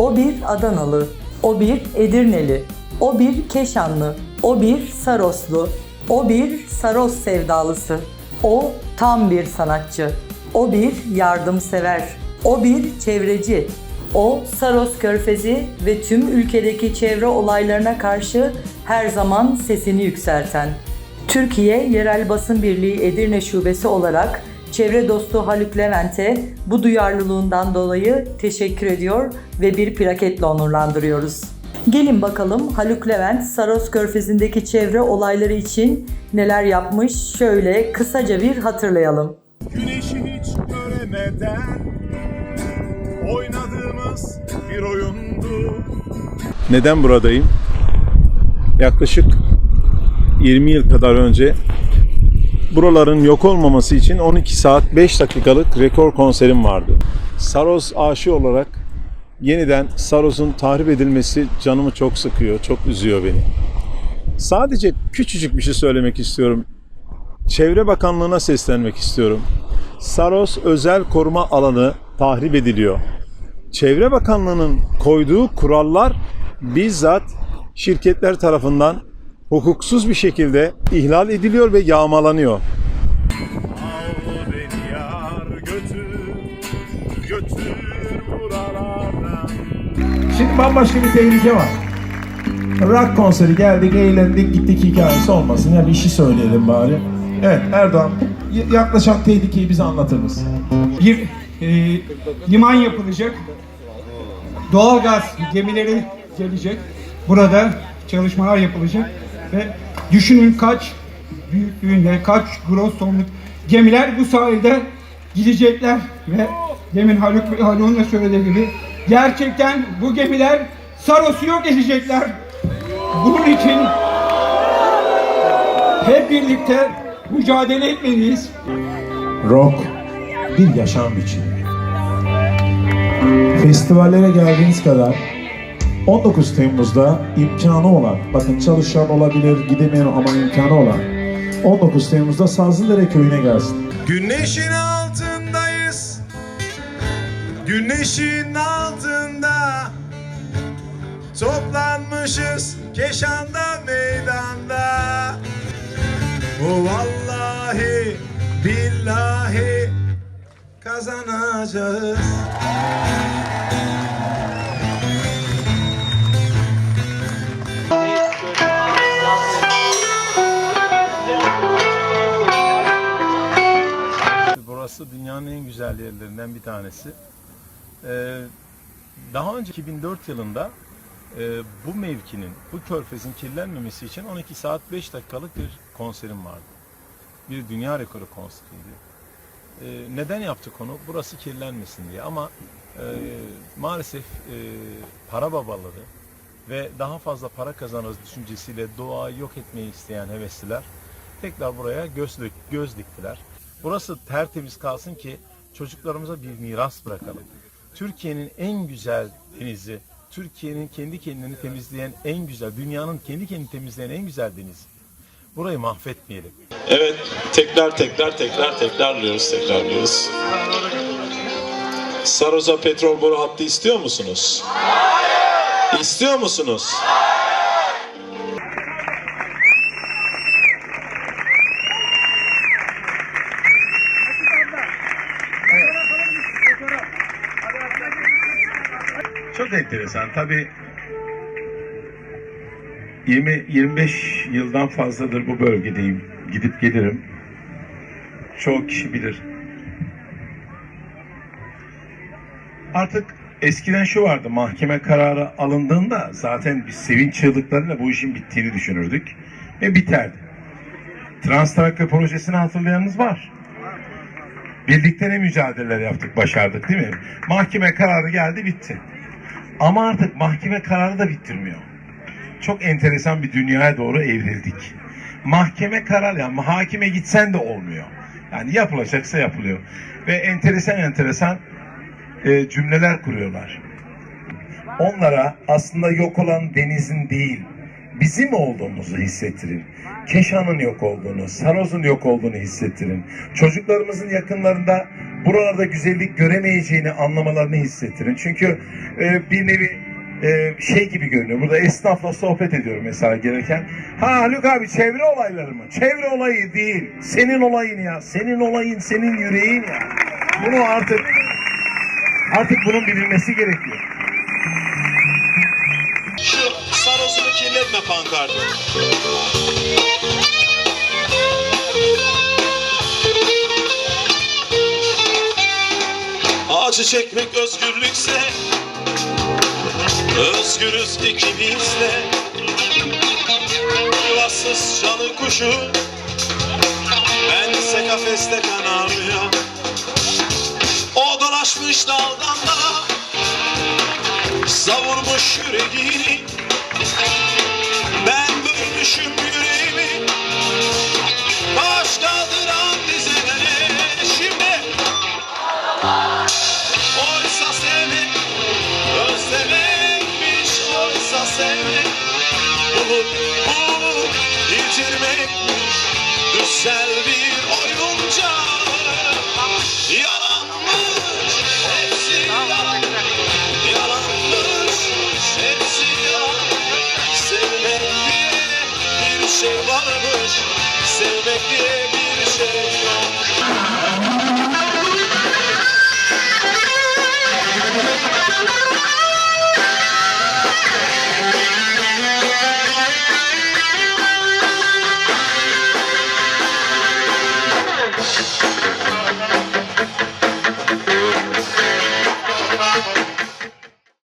O bir Adanalı, o bir Edirneli, o bir Keşanlı, o bir Saroslu, o bir Saros sevdalısı. O tam bir sanatçı. O bir yardımsever. O bir çevreci. O Saros Körfezi ve tüm ülkedeki çevre olaylarına karşı her zaman sesini yükselten. Türkiye Yerel Basın Birliği Edirne Şubesi olarak çevre dostu Haluk Levent'e bu duyarlılığından dolayı teşekkür ediyor ve bir plaketle onurlandırıyoruz. Gelin bakalım Haluk Levent Saros Körfezi'ndeki çevre olayları için neler yapmış şöyle kısaca bir hatırlayalım. Güneşi hiç göremeden oynadığımız bir oyundu. Neden buradayım? Yaklaşık 20 yıl kadar önce buraların yok olmaması için 12 saat 5 dakikalık rekor konserim vardı. Saros aşığı olarak yeniden Saros'un tahrip edilmesi canımı çok sıkıyor, çok üzüyor beni. Sadece küçücük bir şey söylemek istiyorum. Çevre Bakanlığı'na seslenmek istiyorum. Saros özel koruma alanı tahrip ediliyor. Çevre Bakanlığı'nın koyduğu kurallar bizzat şirketler tarafından hukuksuz bir şekilde ihlal ediliyor ve yağmalanıyor. Şimdi bambaşka bir tehlike var. Rock konseri geldik, eğlendik, gittik hikayesi olmasın. Ya bir işi söyleyelim bari. Evet Erdoğan, yaklaşan tehlikeyi bize anlatır mısın? bir e, liman yapılacak. Doğalgaz gemileri gelecek. Burada çalışmalar yapılacak ve düşünün kaç büyüklüğünde, kaç gross tonluk gemiler bu sahilde gidecekler ve demin Haluk Haluk'un da söylediği gibi gerçekten bu gemiler Saros'u yok edecekler. Bunun için hep birlikte mücadele etmeliyiz. Rock bir yaşam biçimi. Festivallere geldiğiniz kadar 19 Temmuz'da imkanı olan, bakın çalışan olabilir, gidemeyen ama imkanı olan 19 Temmuz'da Sazlıdere köyüne gelsin. Güneşin altındayız. Güneşin altında toplanmışız Keşan'da meydanda. O vallahi billahi kazanacağız. Güzel yerlerinden bir tanesi. Ee, daha önce 2004 yılında e, bu mevkinin, bu körfezin kirlenmemesi için 12 saat 5 dakikalık bir konserim vardı. Bir dünya rekoru konseriydi. Ee, neden yaptık onu? Burası kirlenmesin diye ama e, maalesef e, para babaları ve daha fazla para kazanırız düşüncesiyle doğayı yok etmeyi isteyen hevesliler tekrar buraya göz, göz diktiler. Burası tertemiz kalsın ki çocuklarımıza bir miras bırakalım. Türkiye'nin en güzel denizi, Türkiye'nin kendi kendini temizleyen en güzel, dünyanın kendi kendini temizleyen en güzel denizi. Burayı mahvetmeyelim. Evet, tekrar tekrar tekrar tekrarlıyoruz, tekrarlıyoruz. Sarosa petrol boru hattı istiyor musunuz? Hayır. İstiyor musunuz? Çok enteresan. Tabii 20 25 yıldan fazladır bu bölgedeyim. Gidip gelirim. Çoğu kişi bilir. Artık eskiden şu vardı. Mahkeme kararı alındığında zaten biz sevinç çığlıklarıyla bu işin bittiğini düşünürdük ve biterdi. Trans Traktör projesini hatırlayanınız var. Birlikte ne mücadeleler yaptık, başardık değil mi? Mahkeme kararı geldi, bitti. Ama artık mahkeme kararı da bittirmiyor. Çok enteresan bir dünyaya doğru evrildik. Mahkeme karar yani hakime gitsen de olmuyor. Yani yapılacaksa yapılıyor. Ve enteresan enteresan e, cümleler kuruyorlar. Onlara aslında yok olan denizin değil, bizim olduğumuzu hissettirin. Keşan'ın yok olduğunu, Saroz'un yok olduğunu hissettirin. Çocuklarımızın yakınlarında buralarda güzellik göremeyeceğini anlamalarını hissettirin. Çünkü e, bir nevi e, şey gibi görünüyor. Burada esnafla sohbet ediyorum mesela gereken. Ha Haluk abi çevre olayları mı? Çevre olayı değil. Senin olayın ya. Senin olayın, senin yüreğin ya. Bunu artık artık bunun bilinmesi gerekiyor. Şu sarosunu kirletme pankartı. Acı çekmek özgürlükse Özgürüz ikimiz de Yuvasız çalı kuşu Bense kafeste kanarıyor O dolaşmış daldan dala Savurmuş yüreğini yitirmekmiş Düşsel bir oyuncak Yalanmış. Hepsi yalan Yalanmış. Hepsi yalan. Sevmek diye bir şey varmış. Sevmek diye bir şey